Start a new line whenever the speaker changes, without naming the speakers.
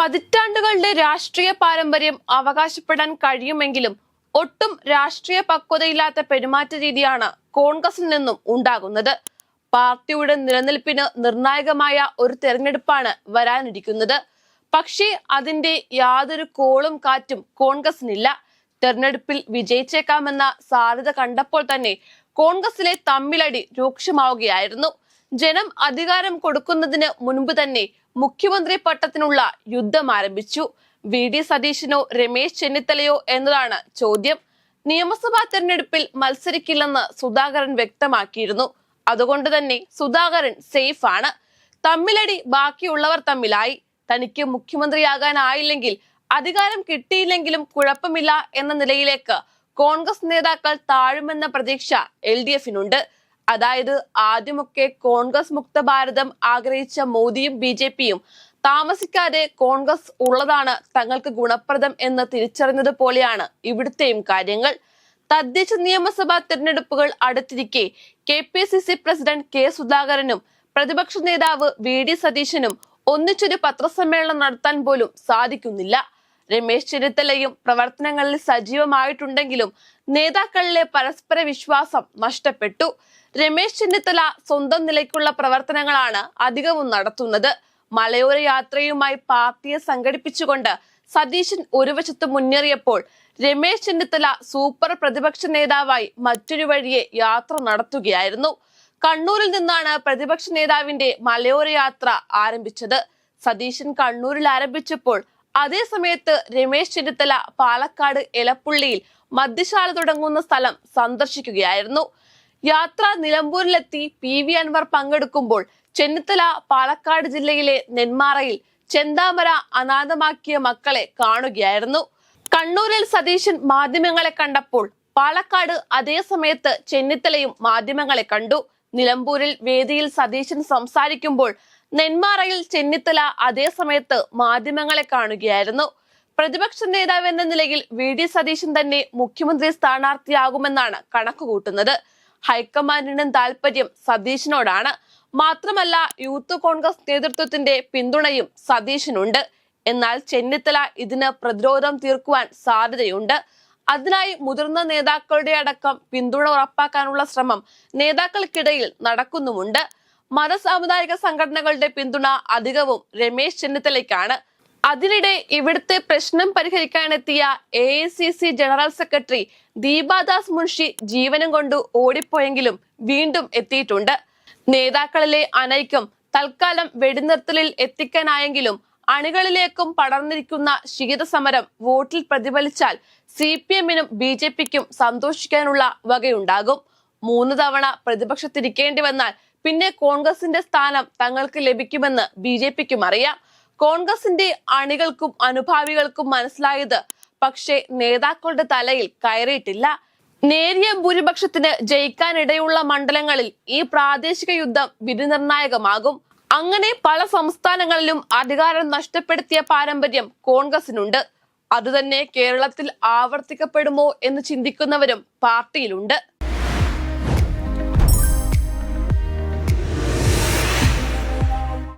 പതിറ്റാണ്ടുകളുടെ രാഷ്ട്രീയ പാരമ്പര്യം അവകാശപ്പെടാൻ കഴിയുമെങ്കിലും ഒട്ടും രാഷ്ട്രീയ പക്വതയില്ലാത്ത പെരുമാറ്റ രീതിയാണ് കോൺഗ്രസിൽ നിന്നും ഉണ്ടാകുന്നത്. പാർട്ടിയുടെ നിലനിൽപ്പിന് നിർണായകമായ ഒരു തെരഞ്ഞെടുപ്പാണ് വരാനിരിക്കുന്നത്. പക്ഷേ അതിന്റെ യാതൊരു കോളും കാറ്റും കോൺഗ്രസിനില്ല. തെരഞ്ഞെടുപ്പിൽ വിജയിച്ചേക്കാമെന്ന സാധ്യത കണ്ടപ്പോൾ തന്നെ കോൺഗ്രസിലെ തമ്മിലടി രൂക്ഷമാവുകയായിരുന്നു. ജനം അധികാരം കൊടുക്കുന്നതിന് മുൻപ് തന്നെ മുഖ്യമന്ത്രി പട്ടത്തിനുള്ള യുദ്ധം ആരംഭിച്ചു. വി. ഡി. സതീശനോ രമേശ് ചെന്നിത്തലയോ എന്നതാണ് ചോദ്യം. നിയമസഭാ തെരഞ്ഞെടുപ്പിൽ മത്സരിക്കില്ലെന്ന് സുധാകരൻ വ്യക്തമാക്കിയിരുന്നു. അതുകൊണ്ട് തന്നെ സുധാകരൻ സേഫ് ആണ്. തമ്മിലടി ബാക്കിയുള്ളവർ തമ്മിലായി. തനിക്ക് മുഖ്യമന്ത്രിയാകാനായില്ലെങ്കിൽ അധികാരം കിട്ടിയില്ലെങ്കിലും കുഴപ്പമില്ല എന്ന നിലയിലേക്ക് കോൺഗ്രസ് നേതാക്കൾ താഴുമെന്ന പ്രതീക്ഷ എൽ ഡി എഫിനുണ്ട്. അതായത് ആദ്യമൊക്കെ കോൺഗ്രസ് മുക്ത ഭാരതം ആഗ്രഹിച്ച മോദിയും ബി ജെ പിയും താമസിക്കാതെ കോൺഗ്രസ് ഉള്ളതാണ് തങ്ങൾക്ക് ഗുണപ്രദം എന്ന് തിരിച്ചറിഞ്ഞത് പോലെയാണ് ഇവിടുത്തെയും കാര്യങ്ങൾ. തദ്ദേശ നിയമസഭാ തെരഞ്ഞെടുപ്പുകൾ അടുത്തിരിക്കെ K P C C president K സുധാകരനും പ്രതിപക്ഷ നേതാവ് വി ഡി സതീശനും ഒന്നിച്ചൊരു പത്രസമ്മേളനം നടത്താൻ പോലും സാധിക്കുന്നില്ല. രമേശ് ചെന്നിത്തലയും പ്രവർത്തനങ്ങളിൽ സജീവമായിട്ടുണ്ടെങ്കിലും നേതാക്കളിലെ പരസ്പര വിശ്വാസം നഷ്ടപ്പെട്ടു. രമേശ് ചെന്നിത്തല സ്വന്തം നിലയ്ക്കുള്ള പ്രവർത്തനങ്ങളാണ് അധികവും നടത്തുന്നത്. മലയോര യാത്രയുമായി പാർട്ടിയെ സംഘടിപ്പിച്ചുകൊണ്ട് സതീശൻ ഒരു വശത്ത് മുന്നേറിയപ്പോൾ രമേശ് ചെന്നിത്തല സൂപ്പർ പ്രതിപക്ഷ നേതാവായി മറ്റൊരു വഴിയെ യാത്ര നടത്തുകയായിരുന്നു. കണ്ണൂരിൽ നിന്നാണ് പ്രതിപക്ഷ നേതാവിന്റെ മലയോര യാത്ര ആരംഭിച്ചത്. സതീശൻ കണ്ണൂരിൽ ആരംഭിച്ചപ്പോൾ അതേസമയത്ത് രമേശ് ചെന്നിത്തല പാലക്കാട് എലപ്പുള്ളിയിൽ മദ്യശാല തുടങ്ങുന്ന സ്ഥലം സന്ദർശിക്കുകയായിരുന്നു. യാത്ര നിലമ്പൂരിലെത്തി പി വി അൻവർ പങ്കെടുക്കുമ്പോൾ ചെന്നിത്തല പാലക്കാട് ജില്ലയിലെ നെന്മാറയിൽ ചെന്താമര അനാഥമാക്കിയ മക്കളെ കാണുകയായിരുന്നു. കണ്ണൂരിൽ സതീശൻ മാധ്യമങ്ങളെ കണ്ടപ്പോൾ പാലക്കാട് അതേ സമയത്ത് ചെന്നിത്തലയും മാധ്യമങ്ങളെ കണ്ടു. നിലമ്പൂരിൽ വേദിയിൽ സതീശൻ സംസാരിക്കുമ്പോൾ നെന്മാറയിൽ ചെന്നിത്തല അതേ സമയത്ത് മാധ്യമങ്ങളെ കാണുകയായിരുന്നു. പ്രതിപക്ഷ നേതാവ് എന്ന നിലയിൽ വി ഡി സതീശൻ തന്നെ മുഖ്യമന്ത്രി സ്ഥാനാർത്ഥിയാകുമെന്നാണ് കണക്കുകൂട്ടുന്നത്. ഹൈക്കമാൻഡിനും താല്പര്യം സതീശനോടാണ്. മാത്രമല്ല യൂത്ത് കോൺഗ്രസ് നേതൃത്വത്തിന്റെ പിന്തുണയും സതീശനുണ്ട്. എന്നാൽ ചെന്നിത്തല ഇതിന് പ്രതിരോധം തീർക്കുവാൻ സാധ്യതയുണ്ട്. അതിനായി മുതിർന്ന നേതാക്കളുടെ അടക്കം പിന്തുണ ഉറപ്പാക്കാനുള്ള ശ്രമം നേതാക്കൾക്കിടയിൽ നടക്കുന്നുമുണ്ട്. മത സാമുദായിക സംഘടനകളുടെ പിന്തുണ അധികവും രമേശ് ചെന്നിത്തലയ്ക്കാണ്. അതിനിടെ ഇവിടുത്തെ പ്രശ്നം പരിഹരിക്കാനെത്തിയ A general secretary Deepa Das Munshi ജീവനം കൊണ്ട് ഓടിപ്പോയെങ്കിലും വീണ്ടും എത്തിയിട്ടുണ്ട്. നേതാക്കളിലെ അനൈക്യം തൽക്കാലം വെടിനിർത്തലിൽ എത്തിക്കാനായെങ്കിലും അണികളിലേക്കും പടർന്നിരിക്കുന്ന ശീതസമരം വോട്ടിൽ പ്രതിഫലിച്ചാൽ സി പി എമ്മിനും ബി ജെ പിക്കും സന്തോഷിക്കാനുള്ള വകയുണ്ടാകും. മൂന്ന് തവണ പ്രതിപക്ഷത്തിരിക്കേണ്ടി വന്നാൽ പിന്നെ കോൺഗ്രസിന്റെ സ്ഥാനം തങ്ങൾക്ക് ലഭിക്കുമെന്ന് ബി ജെ പിക്കും അറിയാം. കോൺഗ്രസിന്റെ അണികൾക്കും അനുഭാവികൾക്കും മനസ്സിലായത്. പക്ഷേ നേതാക്കളുടെ തലയിൽ കയറിയിട്ടില്ല. നേരിയ ഭൂരിപക്ഷത്തിന് ജയിക്കാനിടയുള്ള മണ്ഡലങ്ങളിൽ ഈ പ്രാദേശിക യുദ്ധം വിധിനിർണായകമാകും. അങ്ങനെ പല സംസ്ഥാനങ്ങളിലും അധികാരം നഷ്ടപ്പെടുത്തിയ പാരമ്പര്യം കോൺഗ്രസിനുണ്ട്. അതുതന്നെ കേരളത്തിൽ ആവർത്തിക്കപ്പെടുമോ എന്ന് ചിന്തിക്കുന്നവരും പാർട്ടിയിലുണ്ട്.